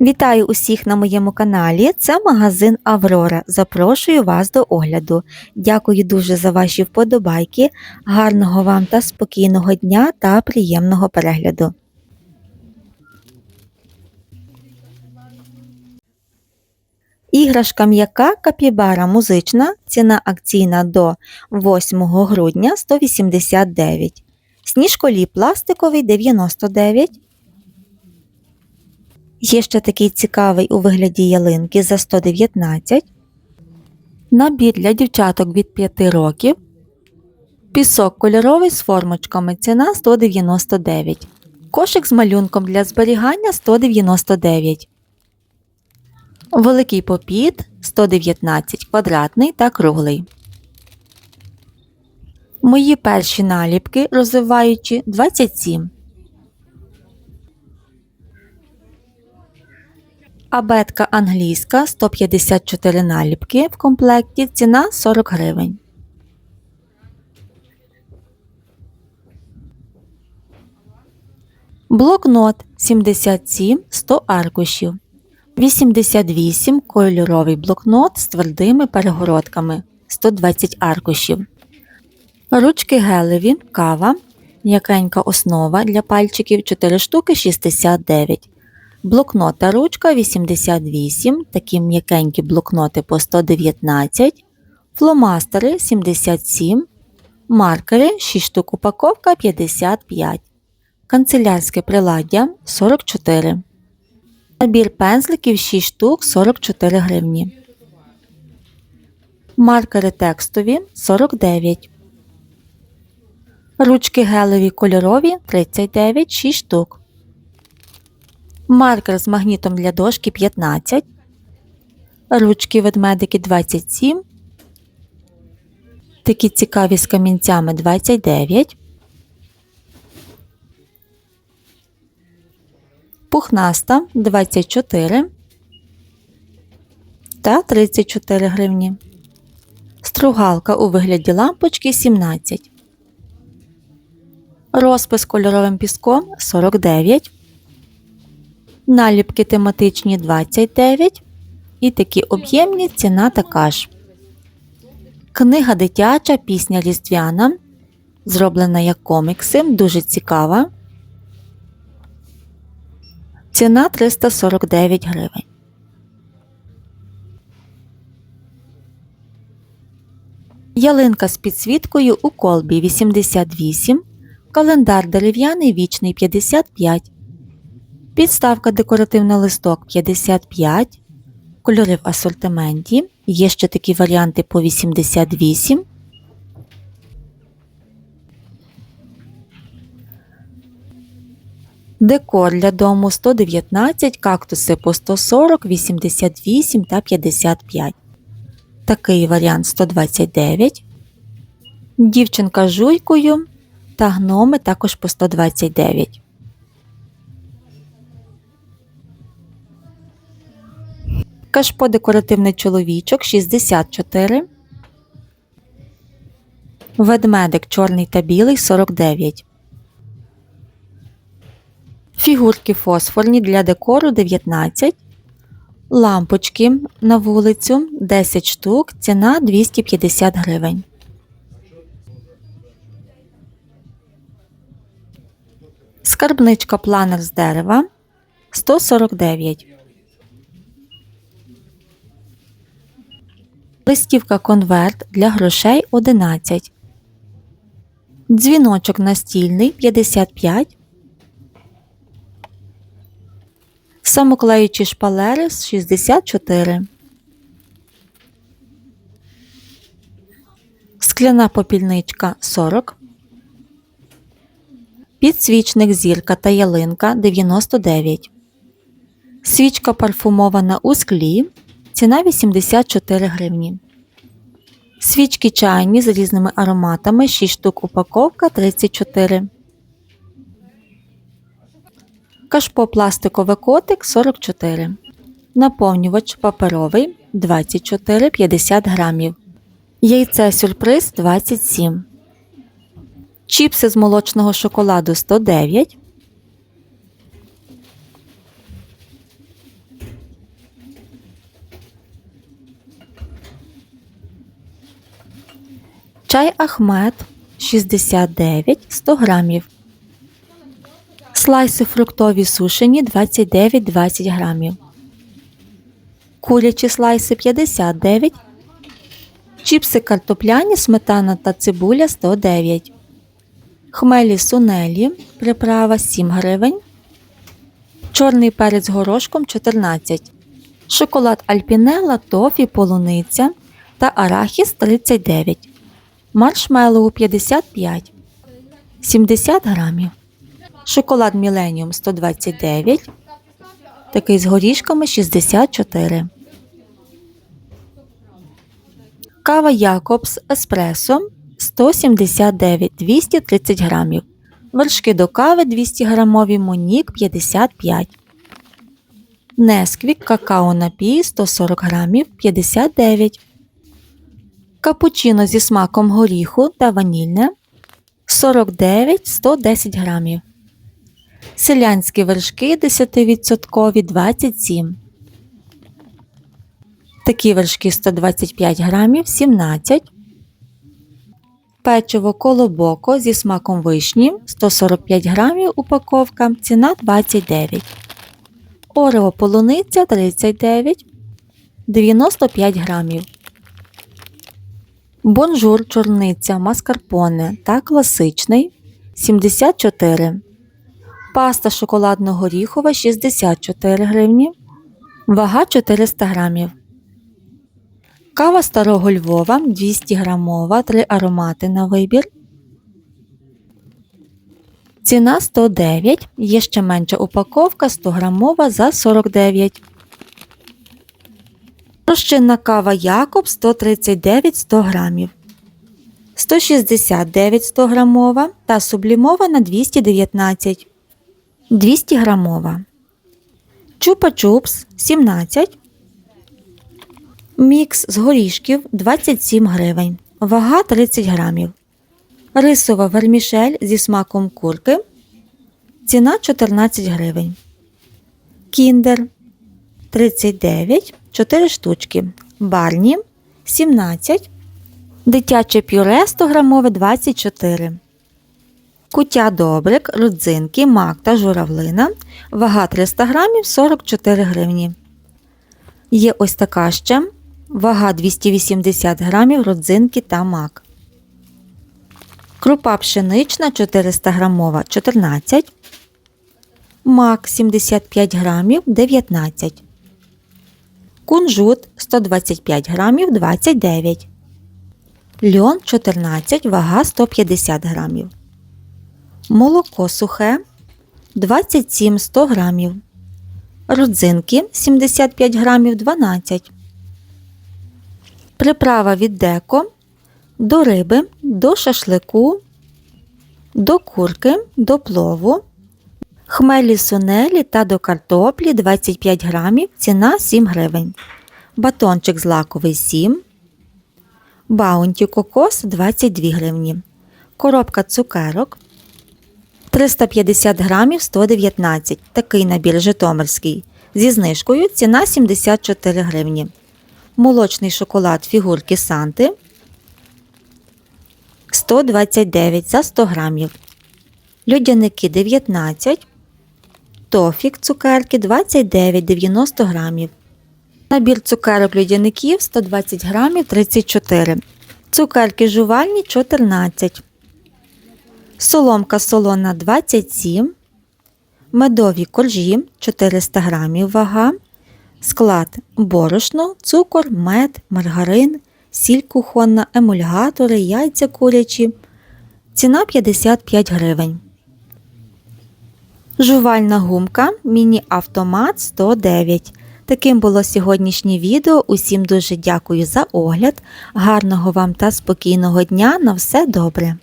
Вітаю усіх на моєму каналі. Це магазин Аврора. Запрошую вас до огляду. Дякую дуже за ваші вподобайки. Гарного вам та спокійного дня та приємного перегляду. Іграшка м'яка капібара музична. Ціна акційна до 8 грудня 189. Сніжколі пластиковий 99. Є ще такий цікавий у вигляді ялинки за 119. Набір для дівчаток від 5 років. Пісок кольоровий з формочками. Ціна 199. Кошик з малюнком для зберігання 199. Великий попіт 119 квадратний та круглий. Мої перші наліпки розвиваючі 27. Абетка англійська 154 наліпки в комплекті. Ціна 40 гривень. Блокнот 77 100 аркушів. 88 кольоровий блокнот з твердими перегородками 120 аркушів. Ручки гелеві, кава, м'якенька основа для пальчиків 4 штуки 69. Блокнот та ручка 88, такі м'якенькі блокноти по 119, фломастери 77, маркери 6 штук упаковка 55, канцелярське приладдя 44. Набір пензликів 6 штук 44 гривні. Маркери текстові 49. Ручки гелеві кольорові 39 6 штук. Маркер з магнітом для дошки 15. Ручки ведмедики 27. Такі цікаві з камінцями 29. Пухнаста 24 та 34 гривні. Стругалка у вигляді лампочки 17. Розпис кольоровим піском 49. Наліпки тематичні 29. І такі об'ємні ціна така ж. Книга дитяча, пісня різдвяна. Зроблена як комікси, дуже цікава. Ціна 349 гривень. Ялинка з підсвіткою у колбі 88. Календар дерев'яний вічний 55. Підставка декоративна листок 55. Кольори в асортименті. Є ще такі варіанти по 88. Декор для дому 119, кактуси по 140, 88 та 55. Такий варіант 129. Дівчинка з жуйкою та гноми також по 129. Кашпо декоративний чоловічок 64. Ведмедик чорний та білий 49. Фігурки фосфорні для декору 19. Лампочки на вулицю 10 штук. Ціна 250 гривень. Скарбничка планер з дерева 149. Листівка конверт для грошей 11. Дзвіночок настільний 55. Самоклеючі шпалери 64. Скляна попільничка 40. Підсвічник зірка та ялинка 99. Свічка парфумована у склі. Ціна 84 гривні. Свічки чайні з різними ароматами 6 штук упаковка 34. Кашпо пластикове котик 44. Наповнювач паперовий 24 50 грамів. Яйце сюрприз 27. Чіпси з молочного шоколаду 109. Чай Ахмед 69 100 грамів. Слайси фруктові сушені 29-20 грамів. Курячі слайси 59. Чіпси картопляні, сметана та цибуля 109. Хмелі сунелі, приправа 7 гривень. Чорний перець горошком 14. Шоколад Альпінелла, тофі, полуниця та арахіс 39. Маршмеллоу 55. 70 грамів. Шоколад Міленіум 129. Такий з горішками 64. Кава Якобс Еспресо 179 230 грамів. Вершки до кави 200 грамові Монік 55. Несквік какао напій 140 грамів 59. Капучино зі смаком горіху та ванільне 49 110 грамів. Селянські вершки 10% 27. Такі вершки 125 грамів 17. Печиво колобоко зі смаком вишні 145 грамів упаковка. Ціна 29. Орео полуниця 39 95 грамів. Бонжур чорниця маскарпоне та класичний 74. Паста шоколадно-горіхова 64 гривні. Вага 400 грамів. Кава старого Львова 200 грамова, 3 аромати на вибір. Ціна 109. Є ще менша упаковка 100 грамова за 49. Розчинна кава Якоб 139 100 грамів. 169 100 грамова та сублімована 219 200 грамова. Чупа-чупс 17. Мікс з горішків 27 гривень. Вага 30 грамів. Рисова вермішель зі смаком курки. Ціна 14 гривень. Кіндер 39 4 штучки. Барні 17. Дитяче пюре 100 грамове 24. Куття добрик, родзинки, мак та журавлина. Вага 300 грамів 44 гривні. Є ось така ще. Вага 280 грамів родзинки та мак. Крупа пшенична 400 грамова 14. Мак 75 грамів 19. Кунжут 125 грамів 29. Льон 14, вага 150 грамів. Молоко сухе 27 100 грамів. Родзинки 75 грамів 12. Приправа від деко до риби, до шашлику, до курки, до плову, хмелі сунелі та до картоплі 25 грамів, ціна 7 гривень. Батончик злаковий 7. Баунті кокос 22 гривні. Коробка цукерок 350 грамів 119. Такий набір житомирський. Зі знижкою ціна 74 гривні. Молочний шоколад фігурки Санти 129 за 100 грамів. Льодяники 19. Тофік цукерки 29,90 грамів. Набір цукерок льодяників 120 грамів 34. Цукерки жувальні 14. Соломка солона 27. Медові коржі 400 грамів вага. Склад борошно, цукор, мед, маргарин, сіль кухонна, емульгатори, яйця курячі. Ціна 55 гривень. Жувальна гумка міні-автомат 109. Таким було сьогоднішнє відео. Усім дуже дякую за огляд. Гарного вам та спокійного дня. На все добре!